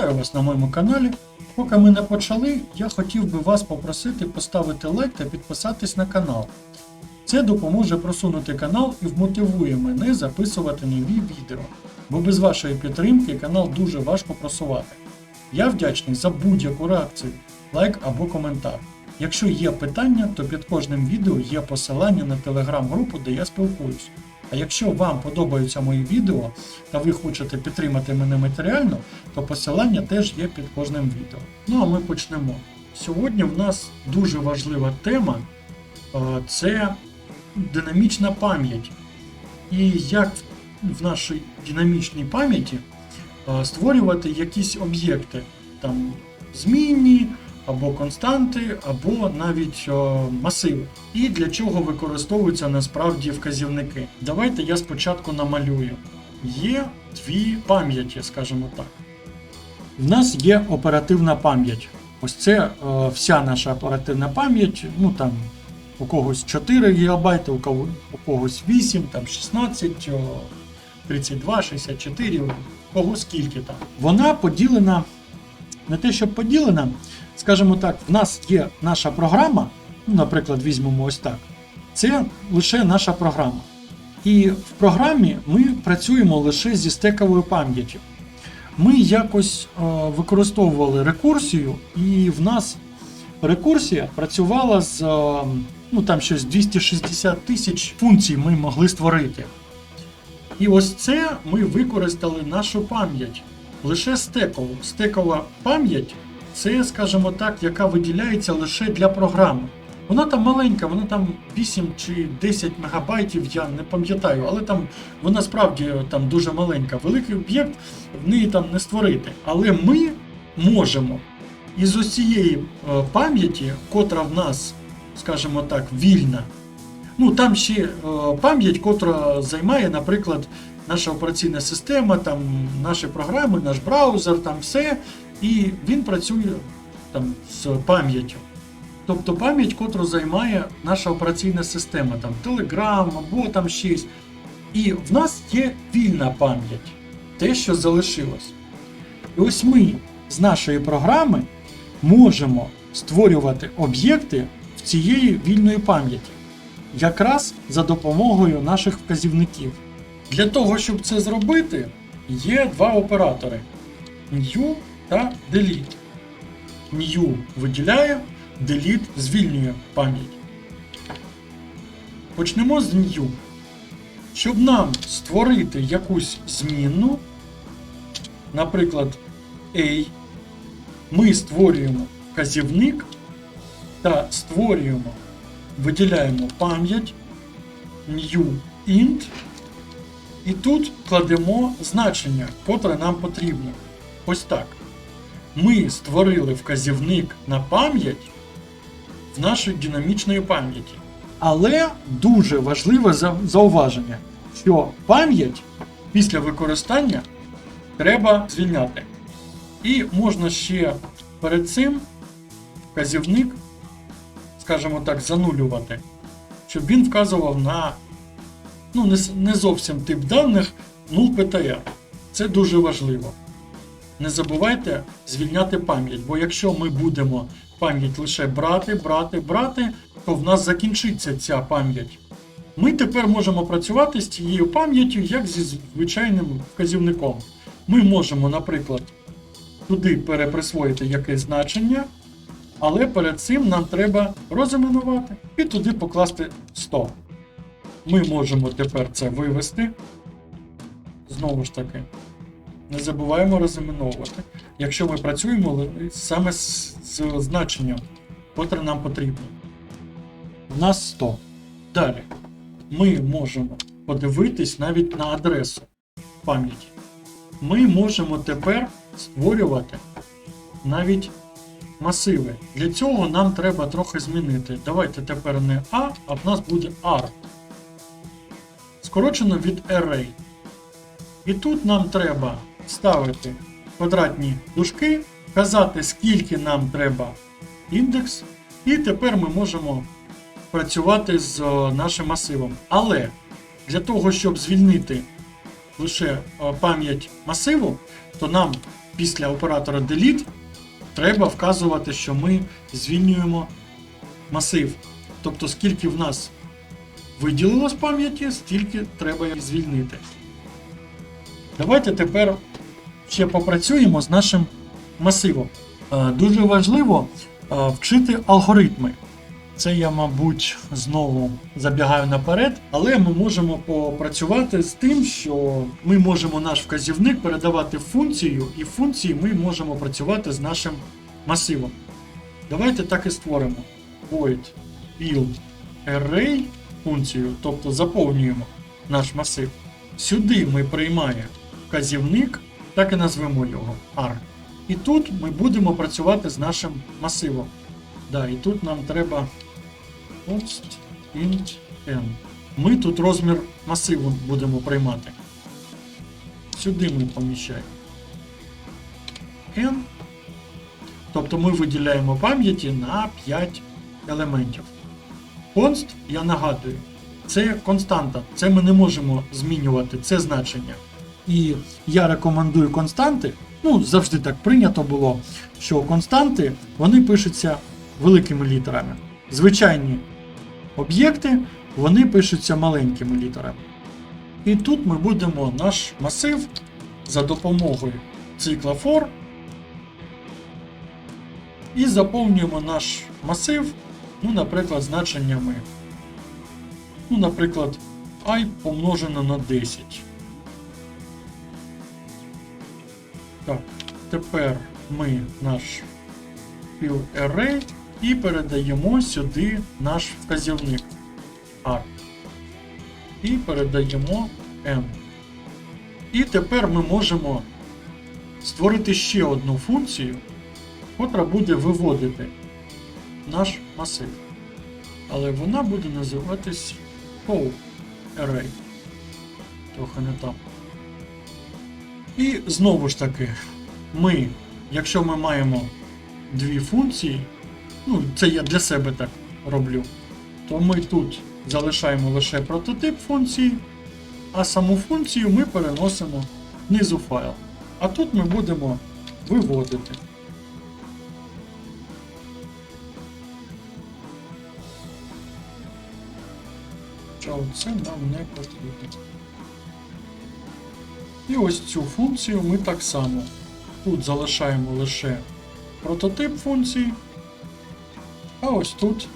Вітаю вас на моєму каналі. Поки ми не почали, я хотів би вас попросити поставити лайк та підписатись на канал. Це допоможе просунути канал і вмотивує мене записувати нові відео, бо без вашої підтримки канал дуже важко просувати. Я вдячний за будь-яку реакцію, лайк або коментар. Якщо є питання, то під кожним відео є посилання на телеграм-групу, де я спілкуюсь. А якщо вам подобаються мої відео та ви хочете підтримати мене матеріально, то посилання теж є під кожним відео. Ну а ми почнемо. Сьогодні в нас дуже важлива тема це динамічна пам'ять. І як в нашій динамічній пам'яті створювати якісь об'єкти, там змінні, або константи, або навіть е, масиви. І для чого використовуються насправді вказівники. Давайте я спочатку намалюю. Є дві пам'яті, скажімо так. В нас є оперативна пам'ять. Ось це е, вся наша оперативна пам'ять. Ну там у когось 4 ГБ, у, кого, у когось 8, там 16, о, 32, 64, у кого скільки там. Вона поділена, не те, що поділена, скажімо так, в нас є наша програма, ну, наприклад, візьмемо ось так. Це лише наша програма. І в програмі ми працюємо лише зі стековою пам'яттю. Ми якось е, використовували рекурсію, і в нас рекурсія працювала з е, ну там щось 260 тисяч функцій ми могли створити. І ось це ми використали нашу пам'ять. Лише стекову. Стекова пам'ять це, скажімо так, яка виділяється лише для програми. Вона там маленька, вона там 8 чи 10 мегабайтів, я не пам'ятаю, але там вона справді там дуже маленька. Великий об'єкт в неї там не створити. Але ми можемо із усієї е, пам'яті, котра в нас, скажімо так, вільна. Ну там ще е, пам'ять, котра займає, наприклад, наша операційна система, там наші програми, наш браузер, там все. І він працює там з пам'яттю. Тобто пам'ять, котру займає наша операційна система, там Telegram або там щось. І в нас є вільна пам'ять, те, що залишилось. І ось ми з нашої програми можемо створювати об'єкти в цієї вільної пам'яті, якраз за допомогою наших вказівників. Для того, щоб це зробити, є два оператори: New та Delete. New виділяє, Delete звільнює пам'ять. Почнемо з New. Щоб нам створити якусь змінну, наприклад, A, ми створюємо вказівник та створюємо, виділяємо пам'ять, new int, і тут кладемо значення, котре нам потрібно. Ось так. Ми створили вказівник на пам'ять в нашій динамічної пам'яті. Але дуже важливе зауваження, що пам'ять після використання треба звільняти. І можна ще перед цим вказівник, скажімо так, занулювати, щоб він вказував на ну, не, не зовсім тип даних null PTR. Це дуже важливо. Не забувайте звільняти пам'ять, бо якщо ми будемо пам'ять лише брати, брати, брати, то в нас закінчиться ця пам'ять. Ми тепер можемо працювати з цією пам'яттю як зі звичайним вказівником. Ми можемо, наприклад, туди переприсвоїти якесь значення, але перед цим нам треба розіменувати і туди покласти 100. Ми можемо тепер це вивести. Знову ж таки, не забуваємо розіменовувати, якщо ми працюємо саме з, з значенням, котре нам потрібно. У нас 100. Далі. Ми можемо подивитись навіть на адресу пам'яті. Ми можемо тепер створювати навіть масиви. Для цього нам треба трохи змінити. Давайте тепер не A, а в нас буде R. Скорочено від array. І тут нам треба ставити квадратні дужки, казати, скільки нам треба індекс, і тепер ми можемо працювати з е, нашим масивом. Але для того, щоб звільнити лише е, пам'ять масиву, то нам після оператора delete треба вказувати, що ми звільнюємо масив. Тобто, скільки в нас виділилось пам'яті, стільки треба звільнити. Давайте тепер ще попрацюємо з нашим масивом. Е, Дуже важливо е, вчити алгоритми. Це я, мабуть, знову забігаю наперед, але ми можемо попрацювати з тим, що ми можемо наш вказівник передавати функцію, і в функції ми можемо працювати з нашим масивом. Давайте так і створимо. Void build array функцію, тобто заповнюємо наш масив. Сюди ми приймаємо вказівник, так і назвемо його R. І тут ми будемо працювати з нашим масивом. Да, і тут нам треба const int n. Ми тут розмір масиву будемо приймати. Сюди ми поміщаємо n. Тобто ми виділяємо пам'яті на 5 елементів. Const, я нагадую, це константа. Це ми не можемо змінювати, це значення. І я рекомендую константи. Ну, завжди так прийнято було, що константи вони пишуться великими літерами. Звичайні об'єкти вони пишуться маленькими літерами. І тут ми будемо наш масив за допомогою цикла for і заповнюємо наш масив, ну, наприклад, значеннями. Ну, наприклад, i помножено на 10. Так, тепер ми наш array і передаємо сюди наш вказівник R. І передаємо M. І тепер ми можемо створити ще одну функцію, котра буде виводити наш масив. Але вона буде називатись call array. Трохи не там. І знову ж таки, ми, якщо ми маємо дві функції, ну, це я для себе так роблю, то ми тут залишаємо лише прототип функції, а саму функцію ми переносимо внизу файл. А тут ми будемо виводити. Це нам не потрібно. І ось цю функцію ми так само тут залишаємо лише прототип функції, а ось тут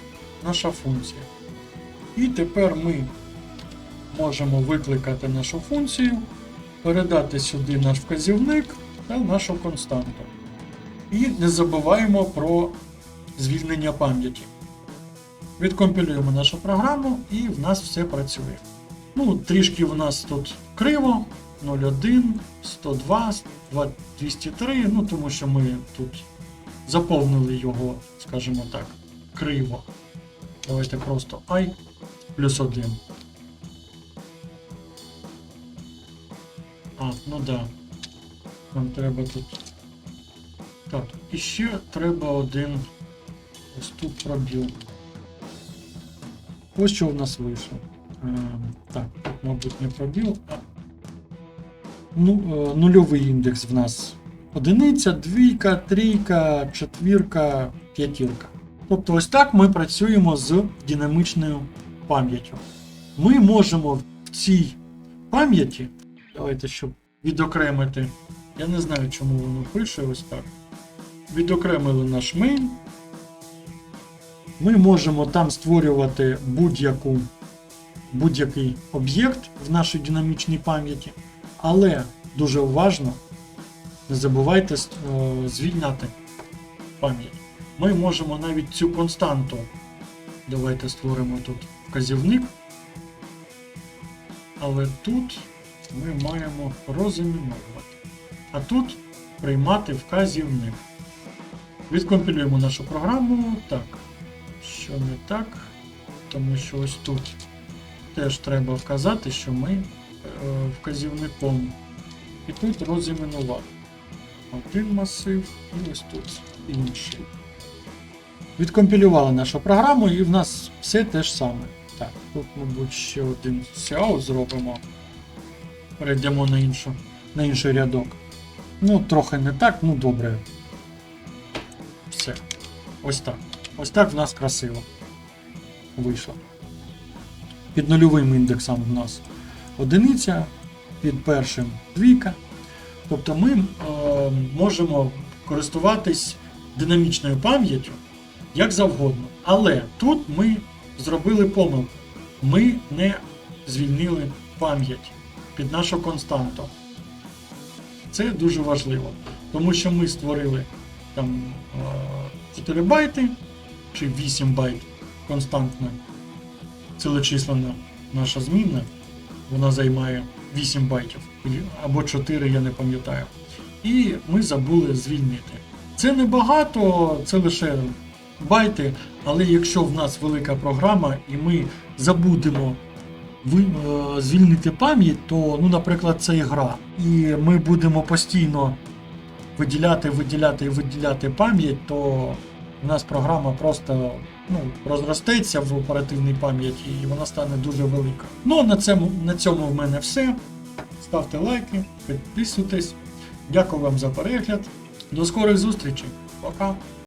наша функція. І тепер ми можемо викликати нашу функцію, передати сюди наш вказівник та нашу константу. І не забуваємо про звільнення пам'яті. Відкомпілюємо нашу програму і в нас все працює. Ну, трішки в нас тут криво. 01, 102, 203, ну тому що ми тут заповнили його, скажімо так, криво. Давайте просто і плюс 1. А, ну да. Нам треба тут. Так, і ще треба один. Ось тут пробіл. Ось що в нас вийшло. Е, так, мабуть, не пробіл, ну, е, нульовий індекс в нас одиниця, двійка, трійка, четвірка, п'ятірка. Тобто ось так ми працюємо з динамічною пам'яттю. Ми можемо в цій пам'яті, давайте щоб відокремити, я не знаю, чому воно пише ось так. Відокремили наш main. Ми можемо там створювати будь-який об'єкт в нашій динамічній пам'яті. Але дуже уважно не забувайте е, звільняти пам'ять. Ми можемо навіть цю константу. Давайте створимо тут вказівник. Але тут ми маємо розаміновувати. А тут приймати вказівник. Відкомпілюємо нашу програму. Так, що не так, тому що ось тут теж треба вказати, що ми е, вказівником. І тут розіменувати. Один масив і ось тут інший. Відкомпілювали нашу програму і в нас все те ж саме. Так, тут, мабуть, ще один SEO зробимо. Перейдемо на іншу, на інший рядок. Ну, трохи не так, ну добре. Все. Ось так. Ось так в нас красиво. Вийшло. Під нульовим індексом в нас одиниця, під першим двійка. Тобто ми е, можемо користуватись динамічною пам'яттю як завгодно. Але тут ми зробили помилку. Ми не звільнили пам'ять під нашу константу. Це дуже важливо, тому що ми створили там е, 4 байти чи 8 байт константна цілочислена наша змінна. Вона займає 8 байтів або 4, я не пам'ятаю. І ми забули звільнити. Це не багато, це лише байти, але якщо в нас велика програма і ми забудемо е, звільнити пам'ять, то, ну, наприклад, це гра. І ми будемо постійно виділяти, виділяти і виділяти пам'ять, то у нас програма просто ну, розростеться в оперативній пам'яті і вона стане дуже велика. Ну, на цьому, на цьому в мене все. Ставте лайки, підписуйтесь. Дякую вам за перегляд. До скорих зустрічей. Пока.